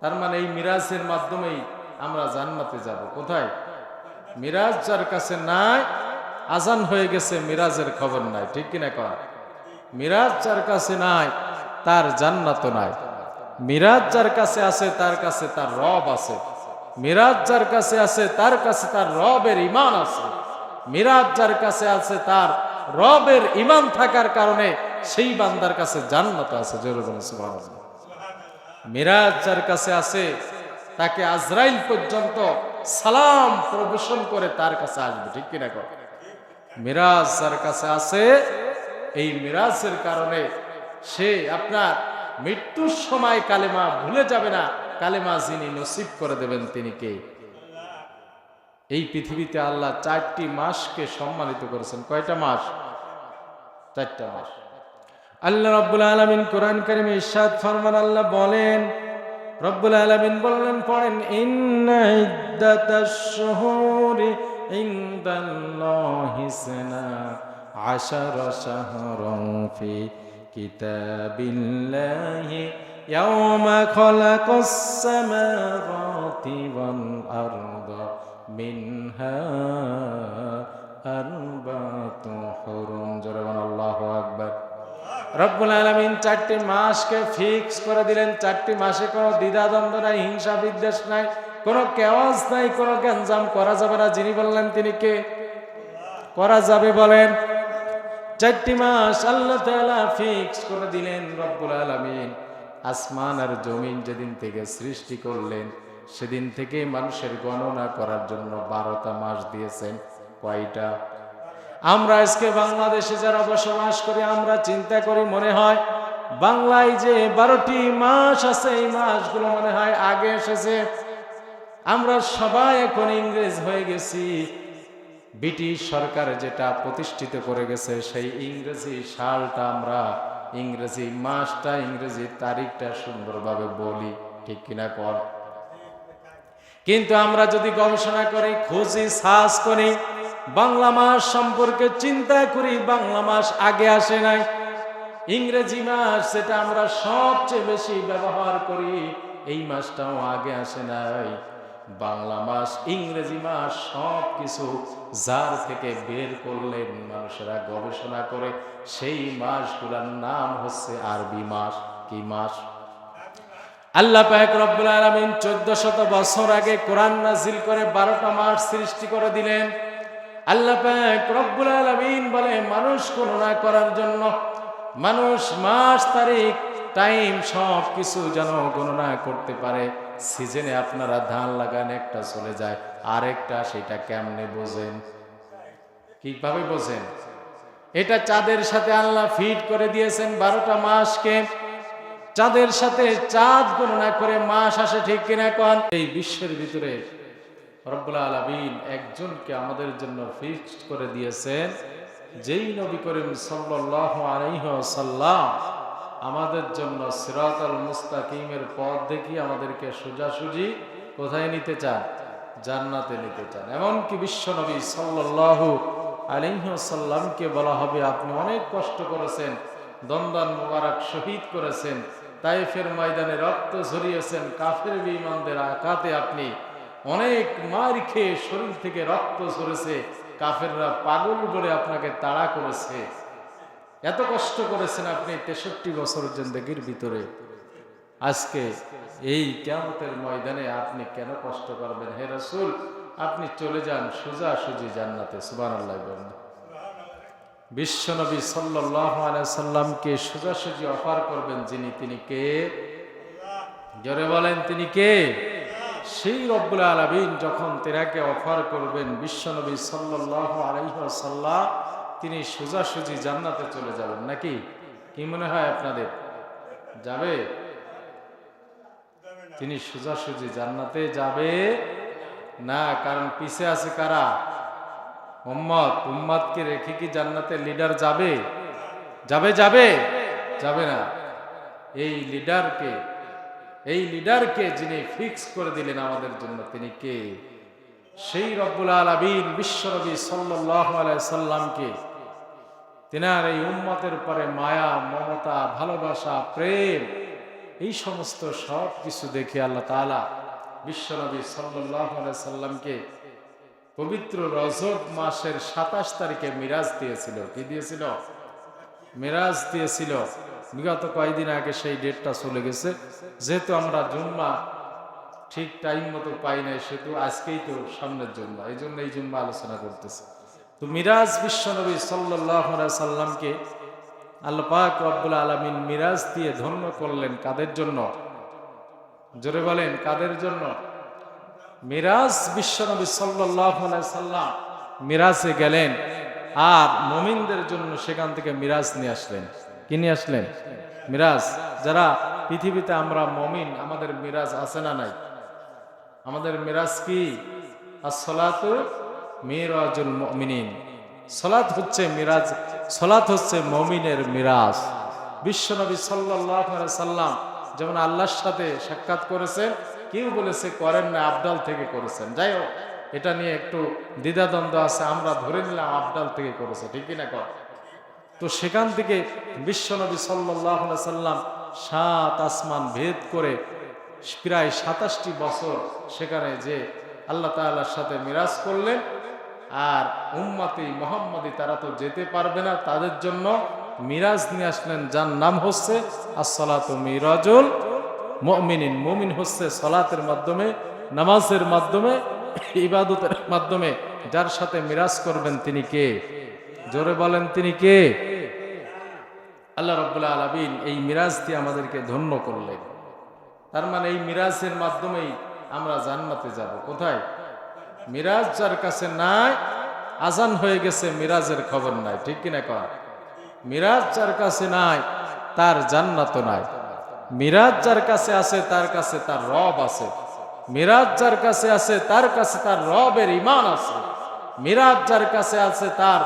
তার মানে এই মিরাজের মাধ্যমেই আমরা জান্নাতে যাব। কোথায়? মিরাজ যার কাছে নাই, আজান হয়ে গেছে, মিরাজের খবর নাই। ঠিক কিনা কর মিরাজ যার কাছে নাই, তার জান্নাত নাই। মিরাজ যার কাছে আছে, তার কাছে তার রব আছে। মিরাজ যার কাছে আছে, তার কাছে তার রবের ইমান আছে। মিরাজ যার কাছে আছে, তার রবের ইমান থাকার কারণে সেই বান্দার কাছে জান্নাত আছে। জোরে বলেন, সুবহানাল্লাহ। মিরাজ যার কাছে আছে, তাকে আজরাইল পর্যন্ত সালাম প্রবেশন করে তার কাছে আসবে, ঠিক কিনা কর মিরাজ যার কাছে আছে, এই মিরাজের কারণে সে আপনার মৃত্যুর সময় কালেমা ভুলে যাবে না, কালেমা যিনি নসিব করে দেবেন তিনি কে? এই পৃথিবীতে আল্লাহ চারটি মাসকে সম্মানিত করেছেন। কয়টা মাস? চারটা মাস। আল্লাহ রব্বুল আলমিন কোরআন কারিমে ইরশাদ ফরমান আল্লাহ বলেন, রব্বুল আলমিন বললেন, পড়েন শুহুরি আশারা শাহরান ফি কিতাবিল্লাহি খালাকাস সামাওয়াতি ওয়াল আরদা মিনহা আরবাতু হুরুম। জোরে বলেন আকবার। রব্বুল আলমিন চারটি মাসকে ফিক্স করে দিলেন। চারটি মাসে কোনো দ্বিধাদ্বন্দ্ব নাই, হিংসা বিদ্বেষ নাই, কোনো কেওয়াজ নাই, কোনো গ্যাঞ্জাম করা যাবে না। যিনি বললেন, তিনি কে? করা যাবে বলেন। চারটি মাস আল্লাহ তাআলা ফিক্স করে দিলেন রব্বুল আলমিন। আসমান আর জমিন যেদিন থেকে সৃষ্টি করলেন, সেদিন থেকে মানুষের গণনা করার জন্য বারোটা মাস দিয়েছেন। কয়টা? আমরা আজকে বাংলাদেশে যারা বসবাস করি, আমরা চিন্তা করি, মনে হয় বাংলায় যে বারোটি মাস আছে, এই মাসগুলো মনে হয় আগে এসেছে। আমরা সবাই এখন ইংরেজ হয়ে গেছি। ব্রিটিশ সরকার যেটা প্রতিষ্ঠিত করে গেছে, সেই ইংরেজি সালটা আমরা ইংরেজি মাসটা, ইংরেজি তারিখটা সুন্দরভাবে বলি, ঠিক কিনা কর? কিন্তু আমরা যদি গবেষণা করি, খুঁজি, সার্চ করি বাংলা মাস সম্পর্কে চিন্তা করি, বাংলা মাস আগে আসে নাই। ইংরেজি মাস, সেটা আমরা সবচেয়ে বেশি ব্যবহার করি, এই মাসটাও আগে আসে নাই। বাংলা মাস, ইংরেজি মাস সব কিছু যার থেকে বের করলেন মানুষেরা গবেষণা করে, সেই মাসগুলোর নাম হচ্ছে আরবি মাস। কি মাস? আল্লাহ পাক রব্বুল আলামিন 1400 বছর আগে কোরআন নাজিল করে 12টা মাস সৃষ্টি করে দিলেন। আল্লাহ রব্বুল আলামিন বলে, মানুষ গণনা করার জন্য মানুষ মাস, তারিখ, টাইম সব কিছু যেন গণনা করতে পারে। সিজনে আপনারা ধান লাগান, একটা চলে যায়। আরেকটা সেটা কেমনে বোঝেন? কীভাবে বোঝেন? এটা চাঁদের সাথে আল্লাহ ফিট করে দিয়েছেন বারোটা মাসকে। চাঁদের সাথে চাঁদ গণনা করে মাস আসে ঠিক কিনা কন? এই বিশ্বের ভিতরে রব্বুল আলমিন একজনকে আমাদের জন্য ফিক্সড করে দিয়েছেন। যেই নবী করিম আলাইসাল্লাম আমাদের জন্য সিরাত আল মুস্তাকিমের পথ দেখি আমাদেরকে সোজাসুজি কোথায় নিতে চান? জান্নাতে নিতে চান। এমনকি বিশ্ব নবী সাল্লাহ আলিহাসাল্লামকে বলা হবে, আপনি অনেক কষ্ট করেছেন দন্দন মুবারক শহীদ করেছেন, তাইফের ময়দানে রক্ত ঝরিয়েছেন, কাফের বিমানদের আঘাতে আপনি অনেক মার খেয়ে শরীর থেকে রক্ত ঝরেছে। কাফেররা পাগল বলে আপনাকে তাড়া করেছে। এত কষ্ট করেছেন আপনি তেষট্টি বছর জিন্দগির ভিতরে। আজকে এই কেমতের ময়দানে আপনি কেন কষ্ট করবেন? হে রসুল, আপনি চলে যান সোজা সুজি জান্নাতে সুবান আল্লাহ বিশ্বনবী সাল্লামকে সোজাসুজি অফার করবেন যিনি, তিনি কে? জোরে বলেন, তিনি কে? সেই রব্বুল আলমিন যখন তেরাকে অফার করবেন বিশ্বনবী সাল্লাহ আলাইসাল্লাহ তিনি সোজাসুজি জান্নাতে চলে যাবেন নাকি? কি মনে হয় আপনাদের? যাবে? তিনি সোজাসুজি জান্নাতে যাবে না, কারণ পিছে আছে কারা? উম্মত। উম্মতকে রেখে কি জান্নাতে লিডার যাবে? যাবে যাবে? যাবে না। এই লিডারকে এই লিডারকে যিনি ফিক্স করে দিলেন আমাদের জন্য, তিনি কে? সেই রব্বুল আলমিন বিশ্বনবী সাল্লাহ সাল্লামকে। তিনার এই উম্মতের পরে মায়া, মমতা, ভালোবাসা, প্রেম, এই সমস্ত সব কিছু দেখে আল্লাহ তাআলা বিশ্বনবী সাল্লাল্লাহু আলাইহি সাল্লামকে পবিত্র রজব মাসের সাতাশ তারিখে মিরাজ দিয়েছিল। কি দিয়েছিল? মিরাজ দিয়েছিল। বিগত কয়েকদিন আগে সেই ডেটটা চলে গেছে। যেহেতু আমরা জুম্মা ঠিক টাইম মতো পাই নাই, সেহেতু আজকেই তো সামনের জন্য এই জন্য এই জুম্মা আলোচনা করতেছে। তো মিরাজ বিশ্বনবী সাল্লাহ সাল্লামকে আল্লাহ পাক রব্বুল আলমিন মিরাজ দিয়ে ধন্য করলেন। কাদের জন্য? জোরে বলেন, কাদের জন্য? মিরাজ বিশ্বনবী সাল্লাহ সাল্লাম মিরাজে গেলেন আর মমিনদের জন্য সেখান থেকে মিরাজ নিয়ে আসলেন। কি নিয়ে আসলেন? মিরাজ, যারা পৃথিবীতে আমরা মমিন, আমাদের মিরাজ আছে না নাই? আমাদের মিরাজ কি? বিশ্বনবী সাল্লাম যেমন আল্লাহর সাথে সাক্ষাৎ করেছেন, কেউ বলেছে করেন না, আবদাল থেকে করেছেন। যাই হোক, এটা নিয়ে একটু দ্বিধাদ্বন্দ্ব আছে, আমরা ধরে নিলাম আবদাল থেকে করেছে, ঠিক কিনা কর তো সেখান থেকে বিশ্বনবী সাল্লাহ সাল্লাম সাত আসমান ভেদ করে প্রায় সাতাশটি বছর সেখানে যে আল্লাহ তাআলার সাথে মিরাজ করলেন। আর উম্মতি মোহাম্মদি তারা তো যেতে পারবে না, তাদের জন্য মিরাজ নিয়ে আসলেন, যার নাম হচ্ছে আসসালাতু মিরাজুল মুমিনিন। মমিন হচ্ছে সলাতের মাধ্যমে, নামাজের মাধ্যমে, ইবাদতের মাধ্যমে, যার সাথে মিরাজ করবেন তিনি কে? জোরে বলেন তিনি কে? আল্লাহ রব্বুল্লাহ আলমিন এই মিরাজ দিয়ে আমাদেরকে ধন্য করলেন। তার মানে এই মিরাজের মাধ্যমেই আমরা জান্নাতে যাব। কোথায়? মিরাজ যার কাছে নাই, আজান হয়ে গেছে, মিরাজের খবর নাই। ঠিক কিনা কর মিরাজ যার কাছে নাই, তার জান্নাত নাই। মিরাজ যার কাছে আছে, তার কাছে তার রব আছে। মিরাজ যার কাছে আছে, তার কাছে তার রবের ইমান আছে। মিরাজ যার কাছে আছে, তার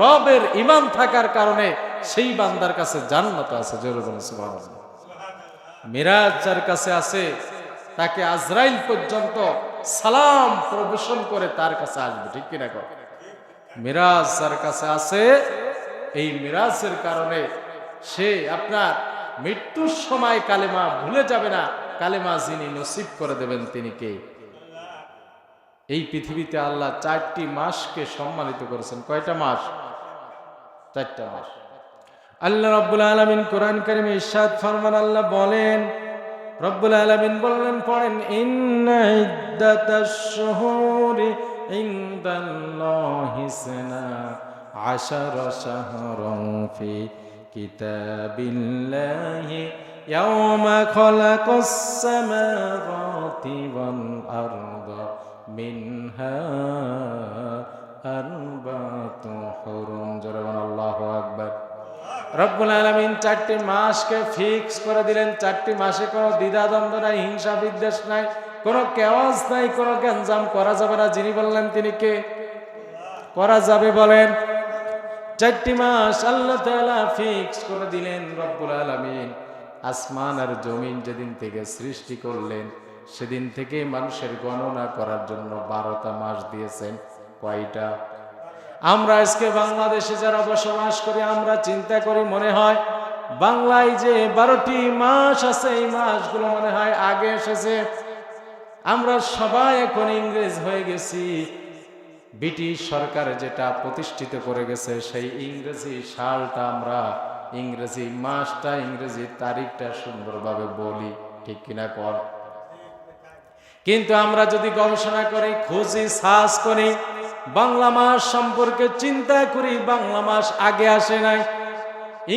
রবের ইমান থাকার কারণে সেই বান্দার কাছে জান্নাত আছে মিরাজ যার কাছে আছে, তাকে আজরাইল পর্যন্ত সালাম, প্রবেশন করে তার কাছে আসবে, ঠিক কিনা কর মিরাজ যার কাছে আছে, এই মিরাজের কারণে সে আপনার মৃত্যুর সময় কালেমা ভুলে যাবে না, কালেমা যিনি নসিব করে দেবেন তিনি কে? এই পৃথিবীতে আল্লাহ চারটি মাসকে সম্মানিত করেছেন। কয়টা মাস? চারটা মাস। আল্লাহ রব্বুল আলমিন কোরআন কারিমে ইরশাদ ফরমান আল্লাহ বলেন, রব্বুল আলমিন বললেন, পড়েন, ইন্না ইদ্দাতাশ শুহুরি ইনদাল্লাহি সানা আশারা শাহরান ফি কিতাবিল্লাহি সামাওয়াতি ওয়াল আরদা মিনহা আরবাতু হুরুম। জরাবান আল্লাহু আকবার রব্বুল আলমিন চারটি মাসকে ফিক্স করে দিলেন। চারটি মাসে কোনো দ্বিধাদ্বন্দ্ব নাই, হিংসা বিদ্বেষ নাই, কোনো কেওয়াজ নাই, কোনো গ্যাঞ্জাম করা যাবে না। যিনি বললেন, তিনি কে? করা যাবে বলেন। চারটি মাস আল্লাহ ফিক্স করে দিলেন রব্বুল আলমিন। আসমান আর জমিন যেদিন থেকে সৃষ্টি করলেন, সেদিন থেকে মানুষের গণনা করার জন্য বারোটা মাস দিয়েছেন। কয়টা? আমরা আজকে বাংলাদেশে যারা বসবাস করি, আমরা চিন্তা করি, মনে হয় বাংলায় যে বারোটি মাস আছে, এই মাসগুলো মনে হয় আগে এসেছে। আমরা সবাই এখন ইংরেজ হয়ে গেছি। ব্রিটিশ সরকার যেটা প্রতিষ্ঠিত করে গেছে, সেই ইংরেজি সালটা আমরা ইংরেজি মাসটা, ইংরেজি তারিখটা সুন্দরভাবে বলি, ঠিক কিনা কর? কিন্তু আমরা যদি গবেষণা করি, খুঁজি, সার্চ করি বাংলা মাস সম্পর্কে চিন্তা করি, বাংলা মাস আগে আসে নাই।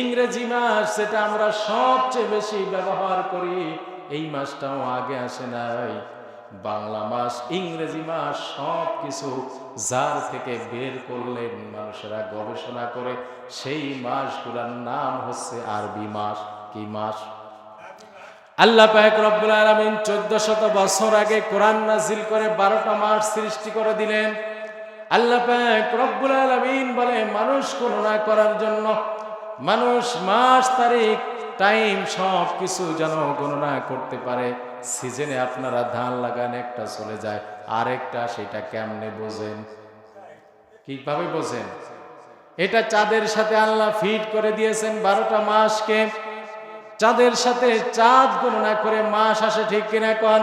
ইংরেজি মাস, সেটা আমরা সবচেয়ে বেশি ব্যবহার করি, এই মাসটাও আগে আসে নাই। বাংলা মাস, ইংরেজি মাস সব কিছু যার থেকে বের করলেন মানুষেরা গবেষণা করে, সেই মাসগুলোর নাম হচ্ছে আরবি মাস। কি মাস? আল্লাহ পাক রব্বুল আলামিন চোদ্দ শত বছর আগে কোরআন নাজিল করে বারোটা মাস সৃষ্টি করে দিলেন। আল্লাহ রব্বুল আলামিন বলে, মানুষ গণনা করার জন্য মানুষ মাস, তারিখ টাইম সব কিছু যেন গণনা করতে পারে। সিজনে আপনারা ধান লাগান, একটা চলে যায়। আরেকটা সেটা কেমনে বোঝেন? কীভাবে বোঝেন? এটা চাঁদের সাথে আল্লাহ ফিট করে দিয়েছেন বারোটা মাসকে। চাঁদের সাথে চাঁদ গণনা করে মাস আসে ঠিক কিনা কন?